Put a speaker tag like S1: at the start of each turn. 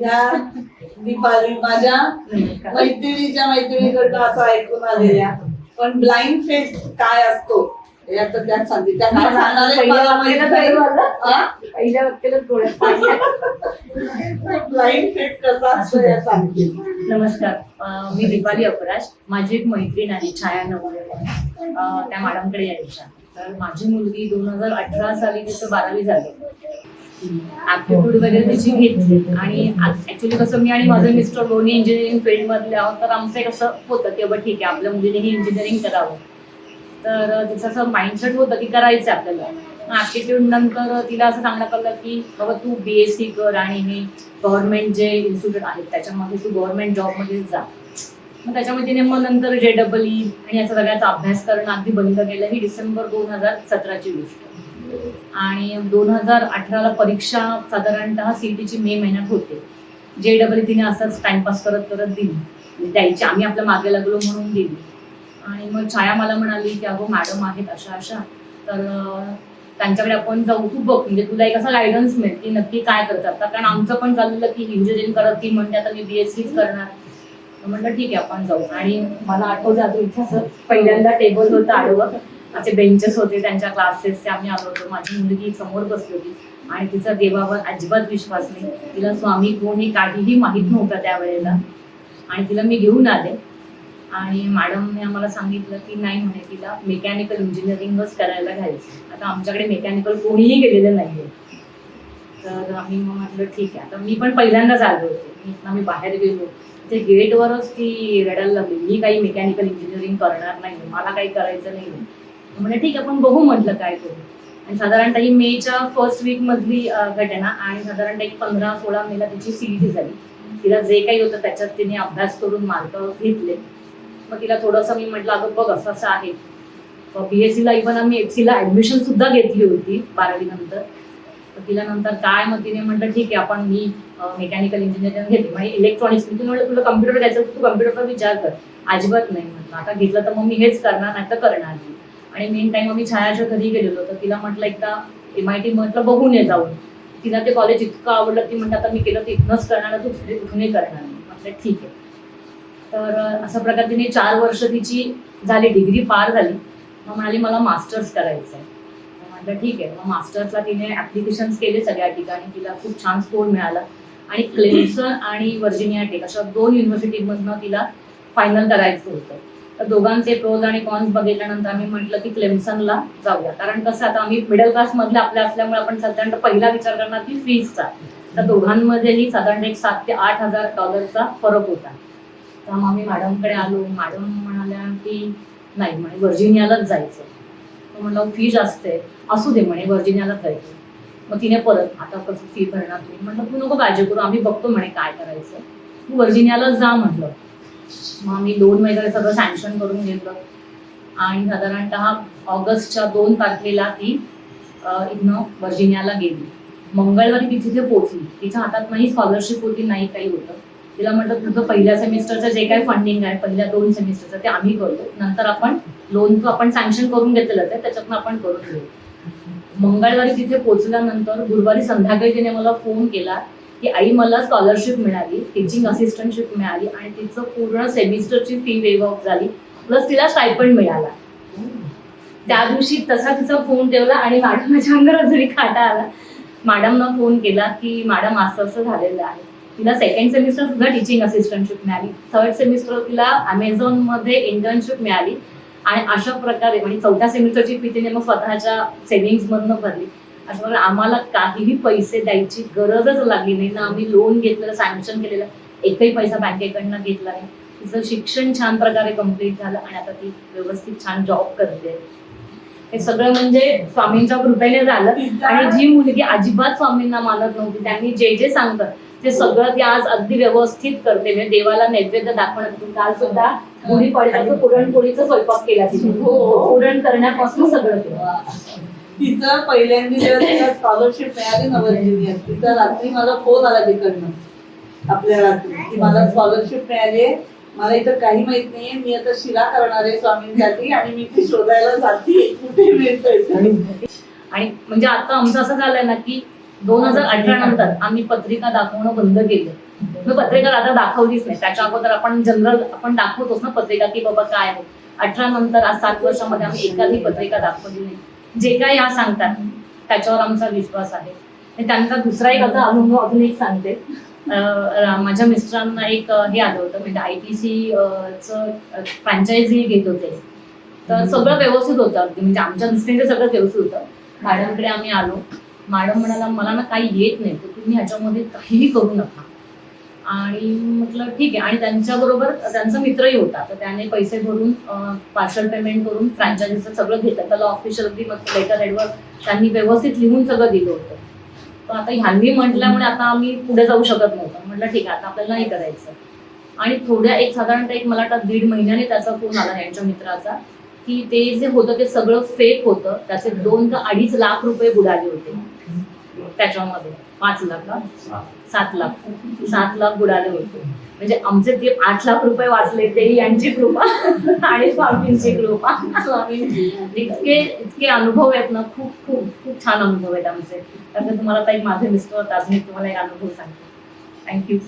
S1: ह्या दीपाली माझ्या मैत्रिणीच्या मैत्रिणीकडनं असं ऐकून आलेल्या. पण ब्लाइंड फेट काय असतो हे आता त्यात सांगते. त्या काय सांगणार. ब्लाइंड फेट कसा असतो या सांगते.
S2: नमस्कार. मी दीपाली अपराज. माझी एक मैत्रीण आहे छाया नवरे अं, त्या मॅडमकडे यायच्या. तर माझी मुलगी दोन हजार अठरा साली तिचं बारावी झाली. ऍप्टिट्यूड वगैरे तिची घेतली. आणि ऍक्च्युली कसं मी आणि माझं मिस्टर दोन्ही इंजिनिअरिंग फील्डमधले आहोत तर आमचं एक असं होतं की बाबा ठीक आहे आपल्या मुलीनेही इंजिनिअरिंग करावं. तर तिचं असं माइंडसेट होतं की करायचं आहे आपल्याला ऍप्टिट्यूड नंतर तिला असं सांगण्यात आलं की बाबा तू बी एस सी कर आणि हे गव्हर्नमेंट जे इन्स्टिट्यूट आहेत त्याच्यामध्ये तू गव्हर्नमेंट जॉबमध्ये जा. मग त्याच्यामध्ये तिने मग नंतर जे डबल ई आणि याचा सगळ्याचा अभ्यास करणं अगदी बंद केलं ही डिसेंबर दोन हजार सतराची गोष्ट. आणि दोन हजार अठराला परीक्षा साधारणतः सीटीची मे महिन्यात होते. जे डबल तिने असंच टाइमपास करत करत दिली. म्हणजे द्यायची आम्ही आपल्या मागे लागलो म्हणून दिली. आणि मग छाया मला म्हणाली की अगो मॅडम आहेत अशा अशा. तर त्यांच्याकडे आपण जाऊ तू बघ. म्हणजे तुला एक असा गायडन्स मिळेल की नक्की काय करतात. आता कारण आमचं पण चाललेलं की इंजिनिअरिंग करत ती म्हणते आता मी बीएससीच करणार. तर म्हटलं ठीक आहे आपण जाऊ. आणि मला आठवतं आता इथे असं पहिल्यांदा टेबल होतं आडवं. असे बेंचेस होते त्यांच्या क्लासेसचे आम्ही आलो होतो. माझी मुलगी समोर बसली होती आणि तिचा देवावर अजिबात विश्वास नाही. तिला स्वामी कोण हे? काहीही माहीत नव्हतं त्यावेळेला. आणि तिला मी घेऊन आले. आणि मॅडमने आम्हाला सांगितलं की नाही म्हणे तिला मेकॅनिकल इंजिनिअरिंगच करायला घ्यायचं आता आमच्याकडे मेकॅनिकल कोणीही गेलेलं नाहीये. तर आम्ही मग म्हटलं ठीक आहे. आता मी पण पहिल्यांदाच आलो होते. मी आम्ही बाहेर गेलो. ते गेटवरच ती रडायला लागली. मी काही मेकॅनिकल इंजिनिअरिंग करणार नाही मला काही करायचं नाही म्हणजे ठीक आहे आपण बघू म्हटलं काय करू. आणि साधारणतः ही मेच्या फर्स्ट वीक मधली घटना आणि साधारणतः एक पंधरा सोळा मेला तिची सीईटी झाली. तिला जे काही होतं त्याच्यात तिने अभ्यास करून मार्क घेतले. मग तिला थोडंसं मी म्हटलं अगं बघ असं असं आहे. बीएससीला इव्हन आम्ही एफसीला ऍडमिशन सुद्धा घेतली होती बारावी नंतर. तर तिला नंतर काय मग तिने म्हटलं ठीक आहे आपण मी मेकॅनिकल इंजिनिअरिंग घेतली म्हणजे इलेक्ट्रॉनिक्स मी म्हटलं तुला कम्प्युटर घ्यायचं तू कम्प्युटरचा विचार कर. अजिबात नाही म्हटलं. आता घेतलं तर मग मी हेच करणार नाही तर करणार नाही. आणि मेन टाइम आम्ही छायाच्या घरी गेलेलो तर तिला म्हटलं एकदा एम आय टी म्हटलं बघून ये जाऊन. तिला ते कॉलेज इतकं आवडलं ती म्हणतात आता मी केलं तर इथनंच करणार तू दुसरी कुठूनही करणार नाही. म्हटलं ठीक आहे. तर अशा प्रकारे तिने चार वर्ष तिची झाली डिग्री पार झाली. मग म्हणाली मला मास्टर्स करायचं आहे म्हटलं ठीक आहे. मग मास्टर्सला तिने ऍप्लिकेशन केले सगळ्या ठिकाणी. तिला खूप छान स्कोर मिळाला. आणि क्लेम्सन आणि वर्जिनिया टेक अशा दोन युनिव्हर्सिटीमधनं तिला फायनल करायचं होतं. तर दोघांचे प्रोज आणि कॉन्स बघितल्यानंतर आम्ही म्हटलं की क्लेम्सनला जाऊया. कारण कसं आता आम्ही मिडल क्लासमधले आपल्या असल्यामुळे आपण साधारणतः पहिला विचार करणार की फीजचा तर दोघांमध्येही साधारण एक सात ते आठ हजार डॉलरचा फरक होता. तर मग आम्ही मॅडमकडे आलो. मॅडम म्हणाल्या की नाही म्हणे व्हर्जिनियालाच जायचं. तर म्हणलं फी जास्त आहे. असू दे म्हणे व्हर्जिनियालाच जायचं. मग तिने परत आता कसं फी भरणार तुम्ही? म्हटलं तू नको काळजी करू आम्ही बघतो म्हणे काय करायचं. तू व्हर्जिनियालाच जा म्हटलं. मग आम्ही लोन वगैरे सगळं सँक्शन करून घेतलं. आणि साधारणतः ऑगस्टच्या दोन तारखेला ती इथनं वर्जिनियाला गेली. मंगळवारी ती तिथे पोहोचली. तिच्या हातात नाही स्कॉलरशिप होती नाही काही होतं. तिला म्हटलं तुझं पहिल्या सेमिस्टरचं जे काही फंडिंग आहे पहिल्या दोन सेमिस्टरचं ते आम्ही करतो. नंतर आपण लोन आपण सँक्शन करून घेतलेलं आहे त्याच्यातनं आपण करून घेऊ. मंगळवारी तिथे पोहोचल्यानंतर गुरुवारी संध्याकाळी तिने मला फोन केला. की आई मला स्कॉलरशिप मिळाली टीचिंग असिस्टंटशिप मिळाली आणि तिचं पूर्ण सेमिस्टरची फी वेव ऑफ झाली प्लस तिला स्टायपंड मिळाला. त्या दिवशी तसा तिचा फोन ठेवला आणि मॅडमच्या अंगावर जरी खाटा आला. मॅडमना फोन केला की मॅडम असं असं झालेलं आहे. तिला सेकंड सेमिस्टर सुद्धा टीचिंग असिस्टंटशिप मिळाली. थर्ड सेमिस्टर तिला अमेझॉनमध्ये इंटर्नशिप मिळाली. आणि अशा प्रकारे म्हणजे चौथ्या सेमिस्टरची फी तिने मग स्वतःच्या सेव्हिंग्स मधनं भरली. अशा प्रकारे आम्हाला काहीही पैसे द्यायची गरजच लागली नाही. ना आम्ही लोन घेतलेलं सँक्शन केलेलं. एकही पैसा बँकेकडनं घेतला नाही. तिचं शिक्षण छान प्रकारे कंप्लीट झालं आणि आता ती व्यवस्थित छान जॉब करते. हे सगळं म्हणजे स्वामींच्या कृपेने झालं. आणि जी मुलगी अजिबात स्वामींना मानत नव्हती त्यांनी जे जे सांगतात ते सगळं ती आज अगदी व्यवस्थित करते. म्हणजे देवाला नैवेद्य दाखवण्यात काल सुद्धा गुढी पडल्याचं पुरणपोळीचा स्वयंपाक केला तिने.
S1: हो.
S2: पुरण करण्यापासून सगळं केलं.
S1: तिचं पहिल्यांदा जेव्हा तिला स्कॉलरशिप मिळाली ना व्हर्जिनियात तिचा रात्री मला फोन आला तिकडनं. आपल्या रात्री. की मला स्कॉलरशिप मिळाली मला इथं काही माहीत नाहीये. मी आता शिला करणार आहे स्वामींसाठी आणि मी ती शोधायला जाते. कुठे मिळतंय
S2: आणि म्हणजे आता आमचं असं झालंय ना की दोन हजार अठरा नंतर आम्ही पत्रिका दाखवणं बंद केलं. मग पत्रिका आता दाखवलीच नाही. त्याच्या अगोदर आपण जनरल आपण दाखवतोच ना पत्रिका की बाबा काय आहे. अठरा नंतर आज सात वर्षामध्ये आम्ही एखादी पत्रिका दाखवली नाही. जे काय ह्या सांगतात त्याच्यावर आमचा विश्वास आहे. त्यानंतर दुसरा एक आता अनुभव अजून एक सांगते. माझ्या मिस्टरांना एक हे आलं होतं म्हणजे आय टी सी च फ्रँचायझी घेत होते. तर सगळं व्यवस्थित होतं अगदी म्हणजे आमच्या दृष्टीने सगळं व्यवस्थित होतं. मॅडमकडे आम्ही आलो. मॅडम म्हणाला मला ना काही येत नाही तर तुम्ही ह्याच्यामध्ये काहीही करू नका. आणि म्हटलं ठीक आहे. आणि त्यांच्याबरोबर त्यांचा मित्रही होता. तर त्याने पैसे भरून पार्शल पेमेंट करून फ्रँचायझीचं सगळं घेतलं. त्याला ऑफिशियल लेटर हेडवर त्यांनी व्यवस्थित लिहून सगळं दिलं होतं. तर आता ह्यांनी म्हटल्यामुळे आता आम्ही पुढे जाऊ शकत नव्हतं. म्हटलं ठीक आहे आता आपल्याला नाही करायचं. आणि थोड्या एक साधारणतः एक मला वाटतं दीड महिन्याने त्याचा फोन आला यांच्या मित्राचा की ते जे होतं ते सगळं फेक होतं. त्याचे दोन ते अडीच लाख रुपये बुडाले होते. त्याच्यामध्ये पाच लाख. सात लाख. सात लाख बुडाले होते. म्हणजे आमचे ते आठ लाख रुपये वाचले ते यांची कृपा आणि स्वामींची कृपा.
S1: स्वामींची.
S2: इतके इतके अनुभव आहेत ना खूप खूप खूप छान अनुभव आहेत आमचे. त्यामुळे तुम्हाला एक माझे मिस्टर होतात मी तुम्हाला एक अनुभव सांगते. थँक्यू